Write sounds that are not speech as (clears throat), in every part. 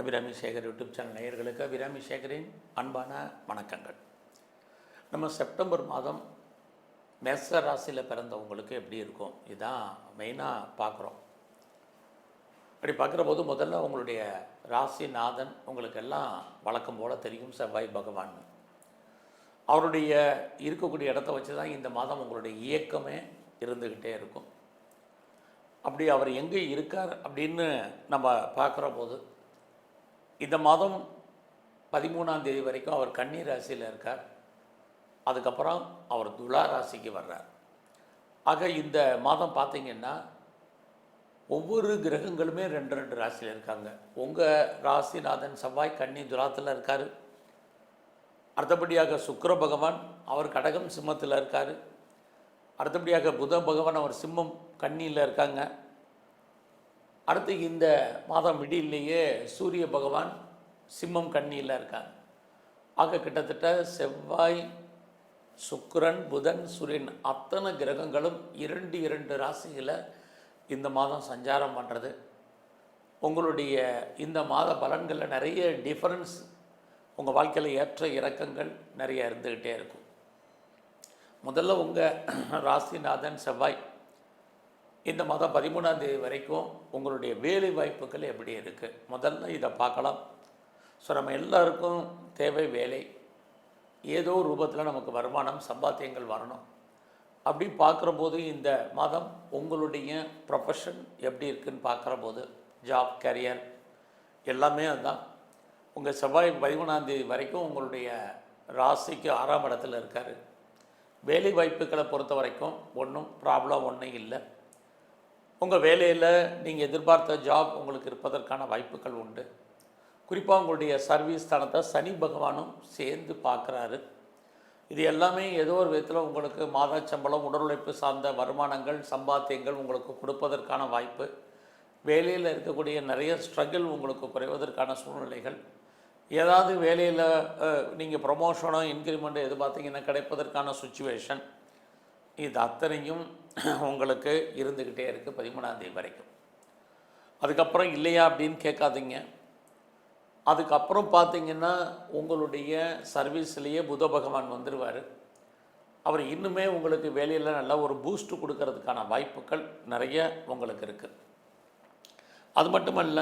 Abirami Sekar YouTube channel நேயர்களுக்கு அபிராமி சேகரின் அன்பான வணக்கங்கள். நம்ம செப்டம்பர் மாதம் மேச ராசியில் பிறந்தவங்களுக்கு எப்படி இருக்கும்? இதுதான் மெயினாக பார்க்குறோம். அப்படி பார்க்குற போது முதல்ல உங்களுடைய ராசிநாதன் உங்களுக்கு எல்லாம் வழக்கம் போல் தெரியும் செவ்வாய் பகவான். அவருடைய இருக்கக்கூடிய இடத்த வச்சு தான் இந்த மாதம் உங்களுடைய இயக்கமே இருந்துக்கிட்டே இருக்கும். அப்படி அவர் எங்கே இருக்கார் அப்படின்னு நம்ம பார்க்குற போது இந்த மாதம் பதிமூணாம் தேதி வரைக்கும் அவர் கன்னி ராசியில் இருக்கார். அதுக்கப்புறம் அவர் துலா ராசிக்கு வர்றார். ஆக இந்த மாதம் பார்த்தீங்கன்னா ஒவ்வொரு கிரகங்களுமே ரெண்டு ரெண்டு ராசியில் இருக்காங்க. உங்கள் ராசிநாதன் செவ்வாய் கன்னி துலாத்தில் இருக்கார். அடுத்தபடியாக சுக்கர பகவான் அவர் கடகம் சிம்மத்தில் இருக்கார். அடுத்தபடியாக புத பகவான் அவர் சிம்மம் கன்னியில் இருக்காங்க. அடுத்து இந்த மாதம் விடியிலேயே சூரிய பகவான் சிம்மம் கண்ணியில் இருக்காங்க ஆக கிட்டத்தட்ட செவ்வாய் சுக்கிரன் புதன் சூரியன் அத்தனை கிரகங்களும் இரண்டு இரண்டு ராசிகளை இந்த மாதம் சஞ்சாரம் பண்ணுறது உங்களுடைய இந்த மாத பலன்களில் நிறைய டிஃபரன்ஸ் உங்கள் வாழ்க்கையில் ஏற்ற இறக்கங்கள் நிறைய இருந்துக்கிட்டே இருக்கும். முதல்ல உங்கள் (clears throat) ராசிநாதன் செவ்வாய். இந்த மாதம் பதிமூணாம் தேதி வரைக்கும் உங்களுடைய வேலை வாய்ப்புகள் எப்படி இருக்குது முதல்ல இதை பார்க்கலாம். ஸோ நம்ம எல்லாருக்கும் தேவை வேலை. ஏதோ ரூபத்தில் நமக்கு வருமானம் சம்பாத்தியங்கள் வரணும். அப்படி பார்க்குற போது இந்த மாதம் உங்களுடைய ப்ரொஃபஷன் எப்படி இருக்குன்னு பார்க்குற போது ஜாப் கரியர் எல்லாமே அதுதான். உங்கள் செவ்வாய் பதிமூணாந்தேதி வரைக்கும் உங்களுடைய ராசிக்கு ஆறாம் இடத்துல இருக்கார். வேலை வாய்ப்புகளை பொறுத்த வரைக்கும் ஒன்றும் ப்ராப்ளம் ஒன்றும் இல்லை. உங்கள் வேலையில் நீங்கள் எதிர்பார்த்த ஜாப் உங்களுக்கு இருப்பதற்கான வாய்ப்புகள் உண்டு. குறிப்பாக உங்களுடைய சர்வீஸ் தனத்தை சனி பகவானும் சேர்ந்து பார்க்குறாரு. இது எல்லாமே ஏதோ ஒரு விதத்தில் உங்களுக்கு மாத சம்பளம் உடல் உழைப்பு சார்ந்த வருமானங்கள் சம்பாத்தியங்கள் உங்களுக்கு கொடுப்பதற்கான வாய்ப்பு. வேலையில் இருக்கக்கூடிய நிறைய ஸ்ட்ரகிள் உங்களுக்கு குறைவதற்கான சூழ்நிலைகள். ஏதாவது வேலையில் நீங்கள் ப்ரொமோஷனோ இன்க்ரிமெண்ட்டோ எது பார்த்தீங்கன்னா கிடைப்பதற்கான சுச்சுவேஷன் இது அத்தனையும் (clears throat) உங்களுக்கு இருந்துக்கிட்டே இருக்குது பதிமூணாம் தேதி வரைக்கும். அதுக்கப்புறம் இல்லையா அப்படின்னு கேட்காதீங்க. அதுக்கப்புறம் பார்த்தீங்கன்னா உங்களுடைய சர்வீஸ்லேயே புத பகவான் வந்துடுவார் அவர் இன்னுமே உங்களுக்கு வேலையில் நல்லா ஒரு பூஸ்ட் கொடுக்கறதுக்கான வாய்ப்புகள் நிறைய உங்களுக்கு இருக்குது அது மட்டுமல்ல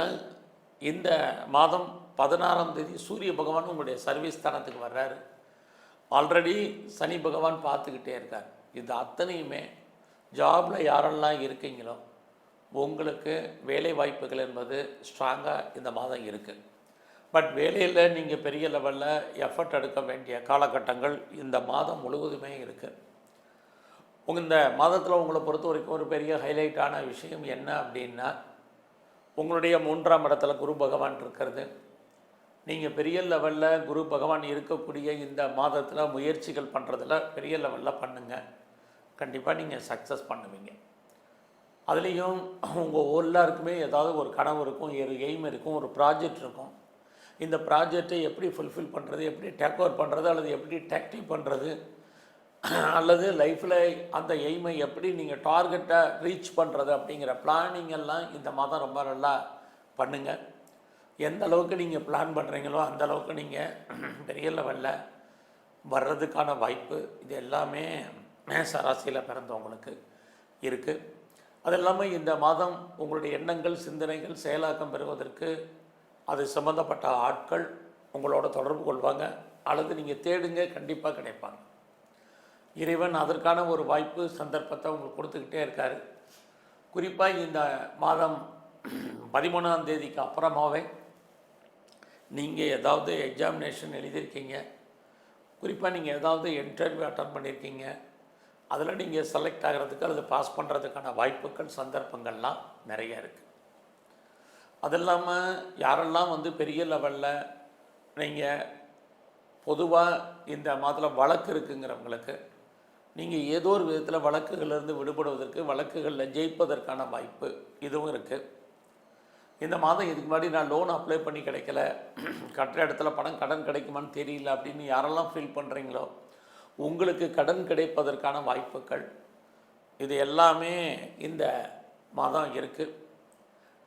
இந்த மாதம் பதினாறாம் தேதி சூரிய பகவான் உங்களுடைய சர்வீஸ் ஸ்தானத்துக்கு வர்றாரு. ஆல்ரெடி சனி பகவான் பார்த்துக்கிட்டே இருக்கார். இது அத்தனையுமே ஜாபில் யாரெல்லாம் இருக்கீங்களோ உங்களுக்கு வேலை வாய்ப்புகள் என்பது ஸ்ட்ராங்காக இந்த மாதம் இருக்குது பட் வேலையில் நீங்கள் பெரிய லெவலில் எஃபர்ட் எடுக்க வேண்டிய காலகட்டங்கள் இந்த மாதம் முழுவதுமே இருக்குது உங்கள் இந்த மாதத்தில் உங்களை பொறுத்த வரைக்கும் ஒரு பெரிய ஹைலைட்டான விஷயம் என்ன அப்படின்னா உங்களுடைய மூன்றாம் இடத்துல குரு பகவான் இருக்கிறது. நீங்கள் பெரிய லெவலில் குரு பகவான் இருக்கக்கூடிய இந்த மாதத்தில் முயற்சிகள் பண்ணுறதில் பெரிய லெவலில் பண்ணுங்கள் கண்டிப்பாக நீங்கள் சக்ஸஸ் பண்ணுவீங்க. அதுலேயும் உங்கள் எல்லாருக்குமே ஏதாவது ஒரு கனவு இருக்கும் ஒரு எய்ம் இருக்கும் ஒரு ப்ராஜெக்ட் இருக்கும். இந்த ப்ராஜெக்டை எப்படி ஃபுல்ஃபில் பண்ணுறது எப்படி டேக் ஓவர் பண்ணுறது அல்லது எப்படி டேக்டிவ் பண்ணுறது அல்லது லைஃப்பில் அந்த எய்மை எப்படி நீங்கள் டார்கெட்டை ரீச் பண்ணுறது அப்படிங்கிற பிளானிங் எல்லாம் இந்த மாதம் ரொம்ப நல்லா பண்ணுங்கள் எந்த அளவுக்கு நீங்கள் பிளான் பண்ணுறீங்களோ அந்த அளவுக்கு நீங்கள் (clears throat) பெரிய லெவலில் வர்றதுக்கான வாய்ப்பு இது எல்லாமே மேச ராசியில் பிறந்தவங்களுக்கு இருக்குது அது இல்லாமல் இந்த மாதம் உங்களுடைய எண்ணங்கள் சிந்தனைகள் செயலாக்கம் பெறுவதற்கு அது சம்மந்தப்பட்ட ஆட்கள் உங்களோட தொடர்பு கொள்வாங்க. அல்லது நீங்கள் தேடுங்க கண்டிப்பாக கிடைப்பாங்க. இறைவன் அதற்கான ஒரு வாய்ப்பு சந்தர்ப்பத்தை உங்களுக்கு கொடுத்துக்கிட்டே இருக்கார். குறிப்பாக இந்த மாதம் பதிமூணாம் தேதிக்கு அப்புறமாவே நீங்கள் ஏதாவது எக்ஸாமினேஷன் எழுதியிருக்கீங்க. குறிப்பாக நீங்கள் ஏதாவது இன்டர்வியூ அட்டன் பண்ணியிருக்கீங்க. அதில் நீங்கள் செலக்ட் ஆகிறதுக்கு அல்லது பாஸ் பண்ணுறதுக்கான வாய்ப்புகள் சந்தர்ப்பங்கள்லாம் நிறைய இருக்குது அது இல்லாமல் யாரெல்லாம் வந்து பெரிய லெவலில் நீங்கள் பொதுவாக இந்த மாதத்தில் வழக்கு இருக்குங்கிறவங்களுக்கு நீங்கள் ஏதோ ஒரு விதத்தில் வழக்குகளிலிருந்து விடுபடுவதற்கு வழக்குகளில் ஜெயிப்பதற்கான வாய்ப்பு இதுவும் இருக்குது இந்த மாதம் இதுக்கு முன்னாடி நான் லோன் அப்ளை பண்ணி கிடைக்கல. கட்டுற இடத்துல பணம் கடன் கிடைக்குமான்னு தெரியல அப்படின்னு யாரெல்லாம் ஃபீல் பண்ணுறீங்களோ உங்களுக்கு கடன் கிடைப்பதற்கான வாய்ப்புகள். இது எல்லாமே இந்த மாதம் இருக்குது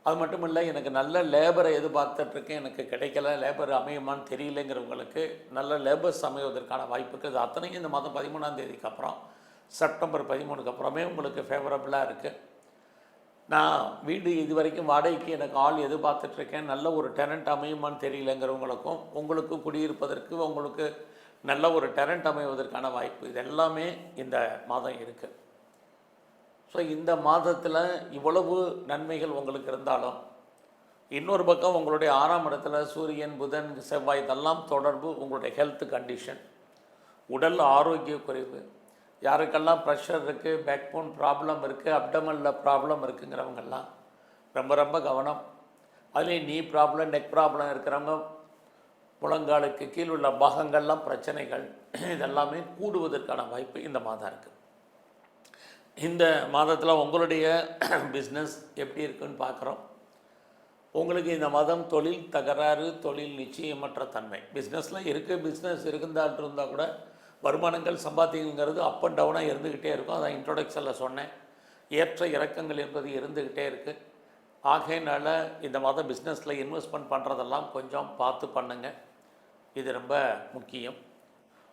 அது மட்டும் இல்லை எனக்கு நல்ல லேபரை எதிர்பார்த்துட்ருக்கேன் எனக்கு கிடைக்கல லேபர் அமையுமான்னு தெரியலங்கிறவங்களுக்கு நல்ல லேபர்ஸ் அமைவதற்கான வாய்ப்புகள். இது அத்தனையும் இந்த மாதம் பதிமூணாம் தேதிக்கு அப்புறம் செப்டம்பர் பதிமூணுக்கு அப்புறமே உங்களுக்கு ஃபேவரபுளாக இருக்குது நான் வீடு இது வரைக்கும் வாடகைக்கு எனக்கு ஆள் எதிர்பார்த்துட்ருக்கேன் நல்ல ஒரு டெனண்ட் அமையுமான்னு தெரியலங்கிறவங்களுக்கும் உங்களுக்கு குடியிருப்பதற்கு உங்களுக்கு நல்ல ஒரு டேலண்ட் அமைவதற்கான வாய்ப்பு. இது எல்லாமே இந்த மாதம் இருக்குது ஸோ இந்த மாதத்தில் இவ்வளவு நன்மைகள் உங்களுக்கு இருந்தாலும் இன்னொரு பக்கம் உங்களுடைய ஆறாம் இடத்துல சூரியன் புதன் செவ்வாய் இதெல்லாம் தொடர்பு உங்களுடைய ஹெல்த் கண்டிஷன் உடல் ஆரோக்கிய குறைவு. யாருக்கெல்லாம் ப்ரெஷர் இருக்குது பேக் போன் ப்ராப்ளம் இருக்குது அப்டமனில் ப்ராப்ளம் இருக்குங்கிறவங்கெல்லாம் ரொம்ப ரொம்ப கவனம். அதுலேயும் நீ ப்ராப்ளம் நெக் ப்ராப்ளம் இருக்கிறவங்க முழங்காலுக்கு கீழ் உள்ள பாகங்கள்லாம் பிரச்சனைகள் இதெல்லாமே கூடுவதற்கான வாய்ப்பு இந்த மாதம் இருக்குது இந்த மாதத்தில் உங்களுடைய பிஸ்னஸ் எப்படி இருக்குன்னு பார்க்குறோம் உங்களுக்கு இந்த மாதம் தொழில் தகராறு தொழில் நிச்சயமற்ற தன்மை. பிஸ்னஸில் இருக்குது பிஸ்னஸ் இருந்தால் இருந்தால் கூட வருமானங்கள் சம்பாத்தியங்கிறது அப் அண்ட் டவுனாக இருந்துக்கிட்டே இருக்கும். அதான் இன்ட்ரொடக்ஷனில் சொன்னேன். ஏற்ற இறக்கங்கள் என்பது இருந்துக்கிட்டே இருக்குது ஆகையினால இந்த மாதம் பிஸ்னஸில் இன்வெஸ்ட்மெண்ட் பண்ணுறதெல்லாம் கொஞ்சம் பார்த்து பண்ணுங்கள் இது ரொம்ப முக்கியம்.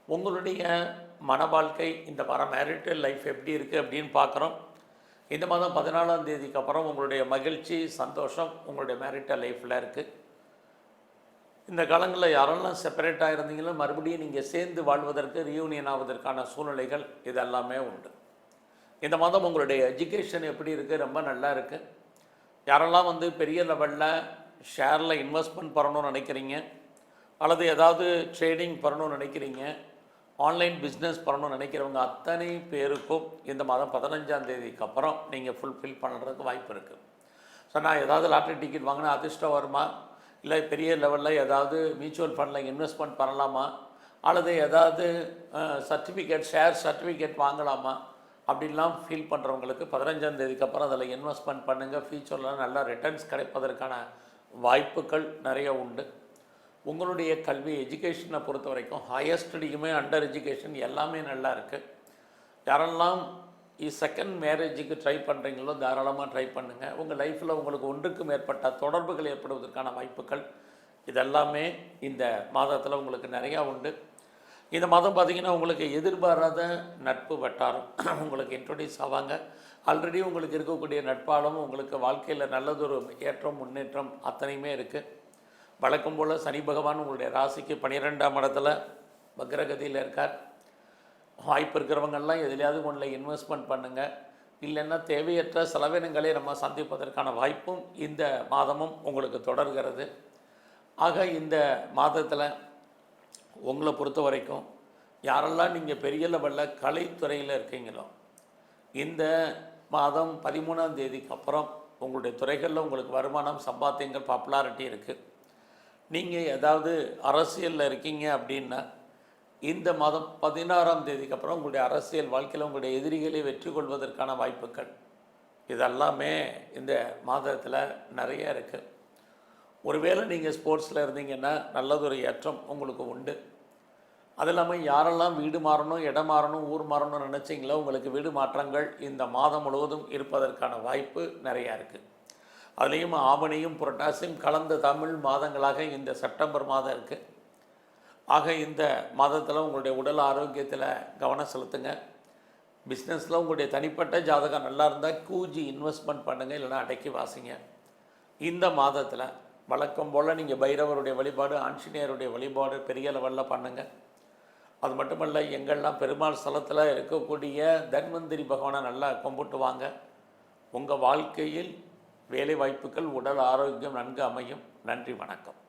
உங்களுடைய மன வாழ்க்கை இந்த வாரம் மேரிட்டல் லைஃப் எப்படி இருக்குது அப்படின்னு பார்க்குறோம். இந்த மாதம் பதினாலாம் தேதிக்கு அப்புறம் உங்களுடைய மகிழ்ச்சி சந்தோஷம் உங்களுடைய மேரிட்டல் லைஃப்பில் இருக்குது இந்த காலங்களில் யாரெல்லாம் செப்பரேட்டாக இருந்தீங்களோ மறுபடியும் நீங்கள் சேர்ந்து வாழ்வதற்கு ரியூனியன் ஆவதற்கான சூழ்நிலைகள் இதெல்லாமே உண்டு. இந்த மாதம் உங்களுடைய எஜுகேஷன் எப்படி இருக்குது ரொம்ப நல்லா இருக்குது யாரெல்லாம் வந்து பெரிய லெவலில் ஷேரில் இன்வெஸ்ட்மெண்ட் பண்ணணும்னு நினைக்கிறீங்க அல்லது ஏதாவது ட்ரேடிங் பண்ணணும்னு நினைக்கிறீங்க ஆன்லைன் பிஸ்னஸ் பண்ணணும்னு நினைக்கிறவங்க அத்தனை பேருக்கும் இந்த மாதம் பதினஞ்சாம் தேதிக்கு அப்புறம் நீங்கள் ஃபுல்ஃபில் பண்ணுறதுக்கு வாய்ப்பு இருக்குது ஸோ நான் ஏதாவது லாட்ரி டிக்கெட் வாங்கினா அதிர்ஷ்டம் வருமா? இல்லை பெரிய லெவலில் ஏதாவது மியூச்சுவல் ஃபண்டில் இன்வெஸ்ட்மெண்ட் பண்ணலாமா? அல்லது ஏதாவது சர்டிஃபிகேட் ஷேர் சர்டிஃபிகேட் வாங்கலாமா? அப்படின்லாம் ஃபீல் பண்ணுறவங்களுக்கு பதினஞ்சாம் தேதிக்கு அப்புறம் அதில் இன்வெஸ்ட்மெண்ட் பண்ணுங்கள் ஃபியூச்சரில் நல்லா ரிட்டர்ன்ஸ் கிடைப்பதற்கான வாய்ப்புகள் நிறைய உண்டு. உங்களுடைய கல்வி எஜுகேஷனை பொறுத்த வரைக்கும் ஹையர் ஸ்டடிக்குமே அண்டர் எஜுகேஷன் எல்லாமே நல்லா இருக்குது யாரெல்லாம் செகண்ட் மேரேஜுக்கு ட்ரை பண்ணுறீங்களோ தாராளமாக ட்ரை பண்ணுங்கள் உங்கள் லைஃப்பில் உங்களுக்கு ஒன்றுக்கு மேற்பட்ட தொடர்புகள் ஏற்படுவதற்கான வாய்ப்புகள். இதெல்லாமே இந்த மாதத்தில் உங்களுக்கு நிறையா உண்டு. இந்த மாதம் பார்த்திங்கன்னா உங்களுக்கு எதிர்பாராத நட்பு வட்டாரம். (clears throat) உங்களுக்கு இன்ட்ரொடியூஸ் ஆவாங்க. ஆல்ரெடி உங்களுக்கு இருக்கக்கூடிய நட்பாலும் உங்களுக்கு வாழ்க்கையில் நல்லதொரு ஏற்றம் முன்னேற்றம் அத்தனையுமே இருக்குது வழக்கம் போல் சனி பகவான் உங்களுடைய ராசிக்கு பன்னிரெண்டாம் இடத்துல வக்ரகதியில் இருக்கார். வாய்ப்பு இருக்கிறவங்கெல்லாம் எதுலையாவது ஒன்றில் இன்வெஸ்ட்மெண்ட் பண்ணுங்கள் இல்லைன்னா தேவையற்ற செலவினங்களை நம்ம சந்திப்பதற்கான வாய்ப்பும் இந்த மாதமும் உங்களுக்கு தொடர்கிறது. ஆக இந்த மாதத்தில் உங்களை பொறுத்த வரைக்கும் யாரெல்லாம் நீங்கள் பெரிய லெவலில் கலைத்துறையில் இருக்கீங்களோ இந்த மாதம் பதிமூணாம் தேதிக்கு அப்புறம் உங்களுடைய துறைகளில் உங்களுக்கு வருமானம் சம்பாத்தியங்கள் பாப்புலாரிட்டி இருக்குது நீங்கள் ஏதாவது அரசியலில் இருக்கீங்க அப்படின்னா இந்த மாதம் பதினாறாம் தேதிக்கு அப்புறம் உங்களுடைய அரசியல் வாழ்க்கையில் உங்களுடைய எதிரிகளை வெற்றி கொள்வதற்கான வாய்ப்புகள். இதெல்லாமே இந்த மாதத்தில் நிறைய இருக்குது ஒருவேளை நீங்கள் ஸ்போர்ட்ஸில் இருந்தீங்கன்னா நல்லதொரு ஏற்றம் உங்களுக்கு உண்டு. அது இல்லாமல் யாரெல்லாம் வீடு மாறணும் இடம் மாறணும் ஊர் மாறணும்னு நினச்சிங்களோ உங்களுக்கு வீடு மாற்றங்கள் இந்த மாதம் முழுவதும் இருப்பதற்கான வாய்ப்பு நிறையா இருக்குது அதுலேயும் ஆவணியும் புரட்டாசியும் கலந்த தமிழ் மாதங்களாக இந்த செப்டம்பர் மாதம் இருக்குது ஆக இந்த மாதத்தில் உங்களுடைய உடல் ஆரோக்கியத்தில் கவனம் செலுத்துங்க. பிஸ்னஸில் உங்களுடைய தனிப்பட்ட ஜாதகம் நல்லா இருந்தால் கூஜி இன்வெஸ்ட்மெண்ட் பண்ணுங்கள் இல்லைன்னா அடக்கி வாசிங்க. இந்த மாதத்தில் வழக்கம் போல் நீங்கள் பைரவருடைய வழிபாடு ஆஞ்சநேயருடைய வழிபாடு பெரிய லெவலில் பண்ணுங்கள் அது மட்டுமல்ல எங்கள்லாம் பெருமாள் ஸ்தலத்தில் இருக்கக்கூடிய தன்வந்திரி பகவானை நல்லா கும்பிட்டு வாங்க. உங்கள் வாழ்க்கையில் வேலை வாய்ப்புகள் உடல் ஆரோக்கியம் நன்கு அமையும். நன்றி வணக்கம்.